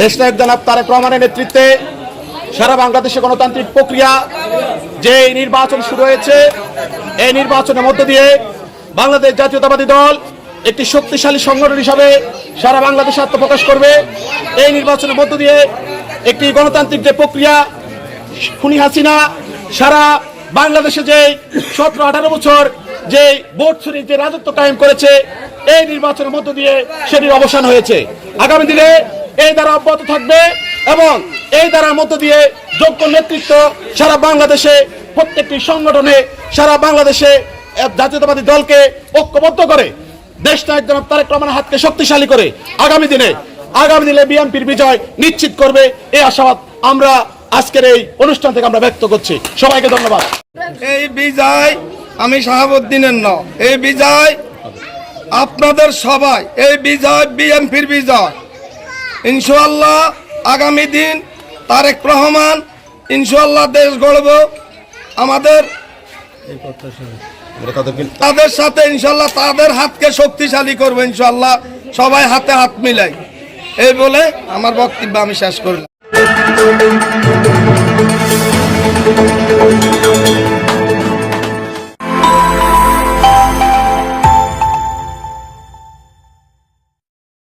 দেশনায়ক জনাব তারেক রহমানের নেতৃত্বে সারা বাংলাদেশে গণতান্ত্রিক প্রক্রিয়া, যে নির্বাচন শুরু হয়েছে, এই নির্বাচনের মধ্য দিয়ে বাংলাদেশ জাতীয়তাবাদী দল একটি শক্তিশালী সংগঠন হিসাবে সারা বাংলাদেশে আত্মপ্রকাশ করবে। এই নির্বাচনের মধ্য দিয়ে একটি গণতান্ত্রিক যে প্রক্রিয়া, খুনি হাসিনা, সারা বাংলাদেশে যে সতেরো, আঠারো বছর যে ভোট চুরির যে রাজত্ব কায়েম করেছে, এই নির্বাচনের মধ্য দিয়ে সেটির অবসান হয়েছে। আগামী দিনে এই দ্বারা অব্যাহত থাকবে এবং এই দ্বারার মধ্য দিয়ে যোগ্য নেতৃত্ব সারা বাংলাদেশে, প্রত্যেকটি সংগঠনে সারা বাংলাদেশে জাতীয়তাবাদী দলকে ঐক্যবদ্ধ করে দেশটা একজন তারেক রহমানের হাতকে শক্তিশালী করে আগামী দিনে আগামী দিনে বিএনপির বিজয় নিশ্চিত করবে এই আশাবাদ আমরা আজকের এই অনুষ্ঠান থেকে আমরা ব্যক্ত করছি। সবাইকে ধন্যবাদ। এই বিজয় আমি শাহাবুদ্দিনের ন এই বিজয় আপনাদের সবাই, এই বিজয় বিএনপির বিজয়। ইনশাল্লাহ আগামী দিন তারেক রহমান ইনশাল্লাহ দেশ গড়ব। আমাদের তাদের সাথে ইনশাল্লাহ তাদের হাতকে শক্তিশালী করব ইনশাল্লাহ সবাই হাতে হাত মিলাই। এই বলে আমার বক্তব্য আমি শেষ করলাম।